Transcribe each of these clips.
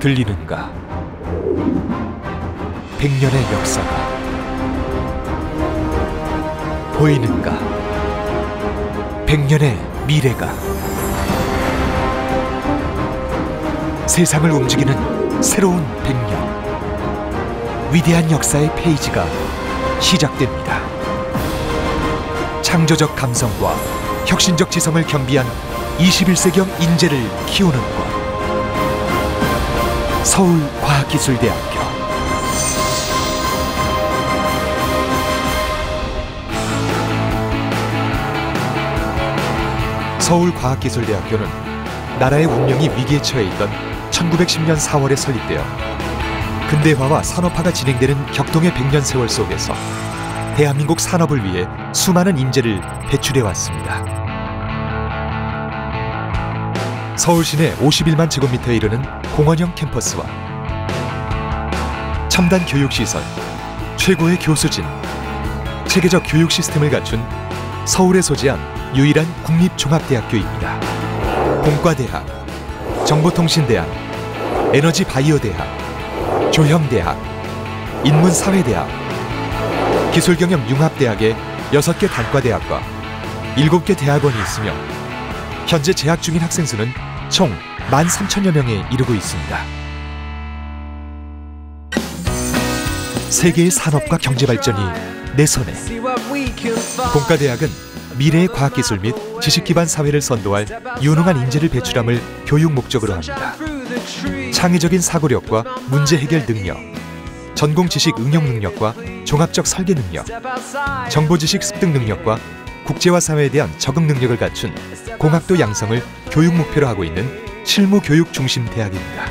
들리는가? 백년의 역사가 보이는가? 백년의 미래가 세상을 움직이는 새로운 백년 위대한 역사의 페이지가 시작됩니다. 창조적 감성과 혁신적 지성을 겸비한 21세기형 인재를 키우는 곳 서울과학기술대학교 서울과학기술대학교는 나라의 운명이 위기에 처해 있던 1910년 4월에 설립되어 근대화와 산업화가 진행되는 격동의 100년 세월 속에서 대한민국 산업을 위해 수많은 인재를 배출해 왔습니다. 서울 시내 51만 제곱미터에 이르는 공원형 캠퍼스와 첨단 교육시설, 최고의 교수진, 체계적 교육 시스템을 갖춘 서울에 소재한 유일한 국립종합대학교입니다. 공과대학, 정보통신대학, 에너지바이오대학, 조형대학, 인문사회대학, 기술경영융합대학의 6개 단과대학과 7개 대학원이 있으며 현재 재학 중인 학생 수는 총 13,000여 명에 이르고 있습니다. 세계의 산업과 경제 발전이 내 손에 공과대학은 미래의 과학기술 및 지식 기반 사회를 선도할 유능한 인재를 배출함을 교육 목적으로 합니다. 창의적인 사고력과 문제 해결 능력, 전공 지식 응용 능력과 종합적 설계 능력, 정보 지식 습득 능력과 국제화 사회에 대한 적응 능력을 갖춘 공학도 양성을 교육 목표로 하고 있는 실무 교육 중심 대학입니다.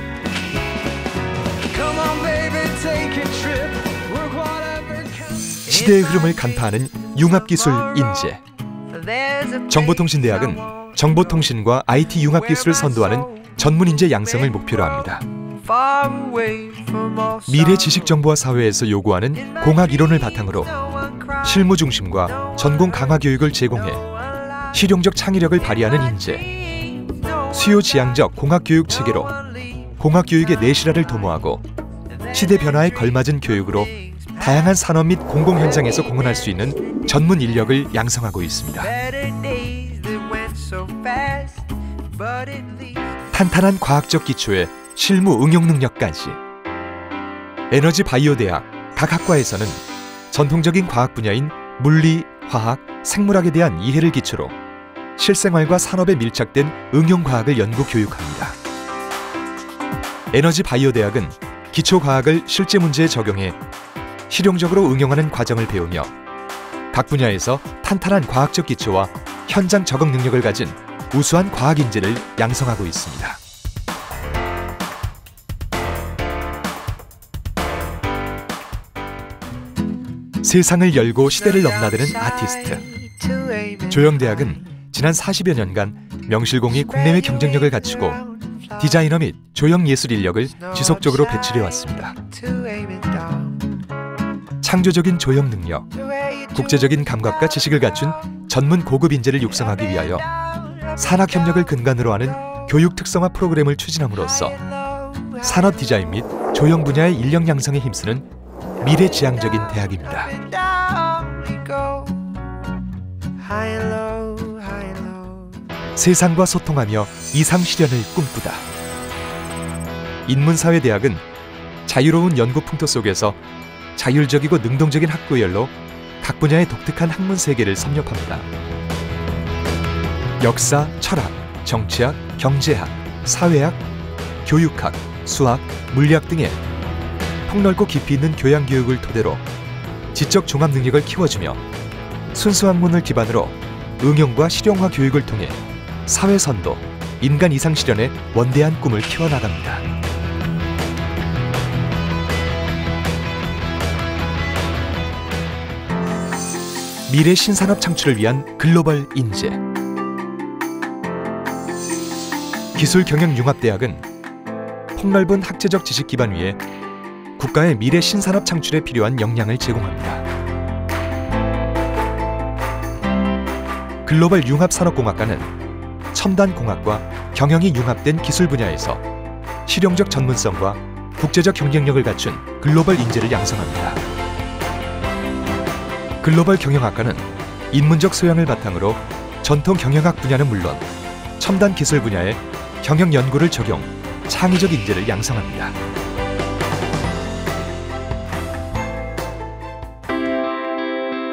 시대의 흐름을 간파하는 융합기술 인재. 정보통신대학은 정보통신과 IT 융합기술을 선도하는 전문 인재 양성을 목표로 합니다. 미래 지식 정보화 사회에서 요구하는 공학 이론을 바탕으로 실무 중심과 전공 강화 교육을 제공해 실용적 창의력을 발휘하는 인재, 수요 지향적 공학 교육 체계로 공학 교육의 내실화를 도모하고 시대 변화에 걸맞은 교육으로 다양한 산업 및 공공 현장에서 공헌할 수 있는 전문 인력을 양성하고 있습니다. 탄탄한 과학적 기초에 실무 응용 능력까지. 에너지 바이오 대학 각 학과에서는 전통적인 과학 분야인 물리, 화학, 생물학에 대한 이해를 기초로 실생활과 산업에 밀착된 응용 과학을 연구 교육합니다. 에너지 바이오 대학은 기초 과학을 실제 문제에 적용해 실용적으로 응용하는 과정을 배우며 각 분야에서 탄탄한 과학적 기초와 현장 적응 능력을 가진 우수한 과학 인재를 양성하고 있습니다. 세상을 열고 시대를 넘나드는 아티스트 조영대학은 지난 40여 년간 명실공히 국내외 경쟁력을 갖추고 디자이너 및 조형 예술 인력을 지속적으로 배출해 왔습니다. 창조적인 조형 능력, 국제적인 감각과 지식을 갖춘 전문 고급 인재를 육성하기 위하여 산학 협력을 근간으로 하는 교육 특성화 프로그램을 추진함으로써 산업 디자인 및 조형 분야의 인력 양성에 힘쓰는 미래지향적인 대학입니다. 세상과 소통하며 이상 실현을 꿈꾸다. 인문사회대학은 자유로운 연구 풍토 속에서 자율적이고 능동적인 학구열로 각 분야의 독특한 학문 세계를 섭렵합니다. 역사, 철학, 정치학, 경제학, 사회학, 교육학, 수학, 물리학 등의 폭넓고 깊이 있는 교양 교육을 토대로 지적 종합 능력을 키워주며 순수 학문을 기반으로 응용과 실용화 교육을 통해 사회 선도, 인간 이상 실현의 원대한 꿈을 키워나갑니다. 미래 신산업 창출을 위한 글로벌 인재 기술경영융합대학은 폭넓은 학제적 지식 기반 위에 국가의 미래 신산업 창출에 필요한 역량을 제공합니다. 글로벌 융합산업공학과는 첨단 공학과 경영이 융합된 기술 분야에서 실용적 전문성과 국제적 경쟁력을 갖춘 글로벌 인재를 양성합니다. 글로벌 경영학과는 인문적 소양을 바탕으로 전통 경영학 분야는 물론 첨단 기술 분야에 경영 연구를 적용, 창의적 인재를 양성합니다.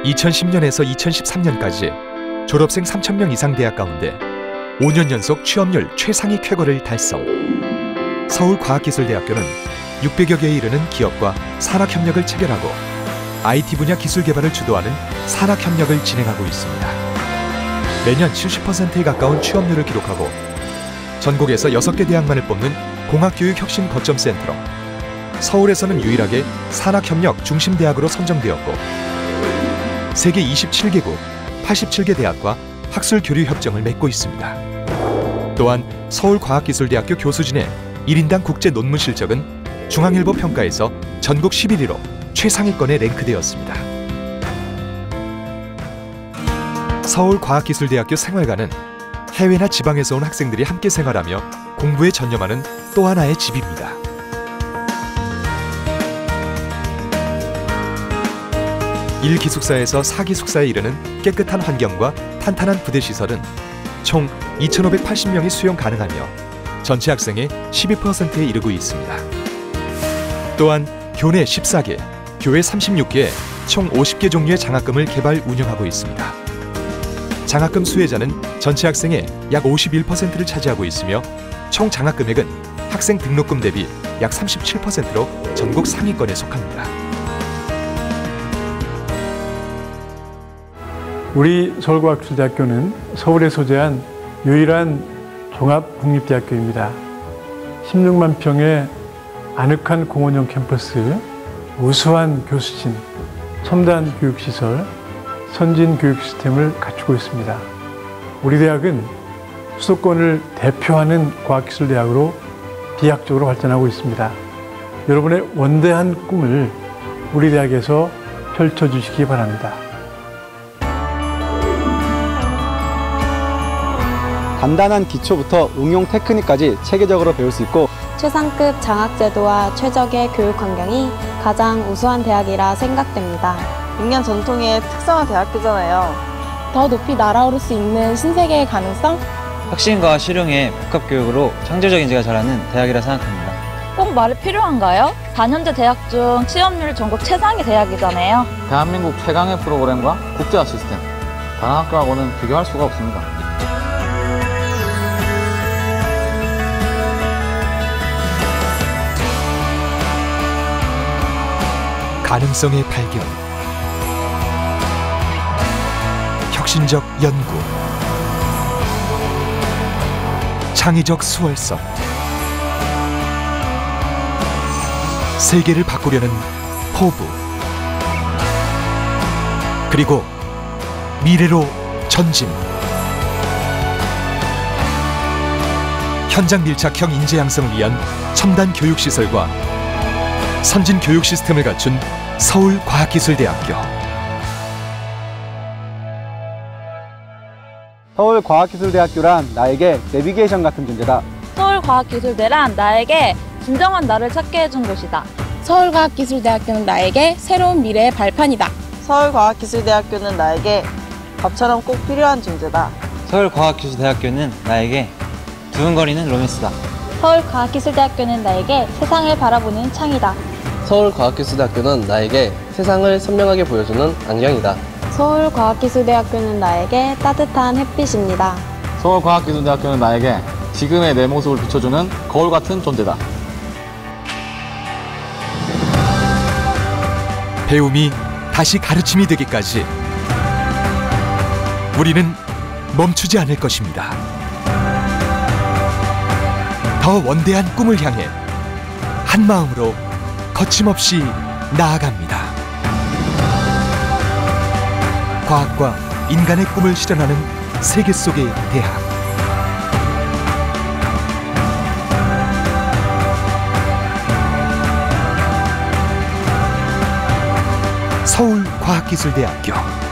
(2010년에서 2013년까지) 졸업생 3,000명 이상 대학 가운데 5년 연속 취업률 최상위 쾌거를 달성. 서울과학기술대학교는 600여 개에 이르는 기업과 산학협력을 체결하고 IT 분야 기술 개발을 주도하는 산학협력을 진행하고 있습니다. 매년 70%에 가까운 취업률을 기록하고 전국에서 6개 대학만을 뽑는 공학교육 혁신 거점 센터로 서울에서는 유일하게 산학협력 중심대학으로 선정되었고 세계 27개국 87개 대학과 학술 교류 협정을 맺고 있습니다. 또한 서울과학기술대학교 교수진의 1인당 국제 논문 실적은 중앙일보 평가에서 전국 11위로 최상위권에 랭크되었습니다. 서울과학기술대학교 생활관은 해외나 지방에서 온 학생들이 함께 생활하며 공부에 전념하는 또 하나의 집입니다. 일 기숙사에서 사 기숙사에 이르는 깨끗한 환경과 탄탄한 부대 시설은 총 2,580명이 수용 가능하며 전체 학생의 12%에 이르고 있습니다. 또한 교내 14개, 교회 36개, 총 50개 종류의 장학금을 개발 운영하고 있습니다. 장학금 수혜자는 전체 학생의 약 51%를 차지하고 있으며 총 장학금액은 학생 등록금 대비 약 37%로 전국 상위권에 속합니다. 우리 서울과학기술대학교는 서울에 소재한 유일한 종합국립대학교입니다. 16만 평의 아늑한 공원형 캠퍼스, 우수한 교수진, 첨단 교육시설, 선진 교육 시스템을 갖추고 있습니다. 우리 대학은 수도권을 대표하는 과학기술대학으로 비약적으로 발전하고 있습니다. 여러분의 원대한 꿈을 우리 대학에서 펼쳐주시기 바랍니다. 간단한 기초부터 응용 테크닉까지 체계적으로 배울 수 있고 최상급 장학제도와 최적의 교육 환경이 가장 우수한 대학이라 생각됩니다. 6년 전통의 특성화 대학교잖아요. 더 높이 날아오를 수 있는 신세계의 가능성? 혁신과 실용의 복합 교육으로 창조적 인재가 자라는 대학이라 생각합니다. 꼭 말이 필요한가요? 4년제 대학 중 취업률 전국 최상위 대학이잖아요. 대한민국 최강의 프로그램과 국제화 시스템. 다른 학교하고는 비교할 수가 없습니다. 가능성의 발견, 혁신적 연구, 창의적 수월성, 세계를 바꾸려는 포부, 그리고 미래로 전진. 현장 밀착형 인재 양성을 위한 첨단 교육 시설과 선진 교육 시스템을 갖춘 서울과학기술대학교. 서울과학기술대학교란 나에게 내비게이션 같은 존재다. 서울과학기술대란 나에게 진정한 나를 찾게 해준 곳이다. 서울과학기술대학교는 나에게 새로운 미래의 발판이다. 서울과학기술대학교는 나에게 밥처럼 꼭 필요한 존재다. 서울과학기술대학교는 나에게 두근거리는 로맨스다. 서울과학기술대학교는 나에게 세상을 바라보는 창이다. 서울과학기술대학교는 나에게 세상을 선명하게 보여주는 안경이다. 서울과학기술대학교는 나에게 따뜻한 햇빛입니다. 서울과학기술대학교는 나에게 지금의 내 모습을 비춰주는 거울 같은 존재다. 배움이 다시 가르침이 되기까지 우리는 멈추지 않을 것입니다. 더 원대한 꿈을 향해 한 마음으로 거침없이 나아갑니다. 과학과 인간의 꿈을 실현하는 세계 속의 대학. 서울과학기술대학교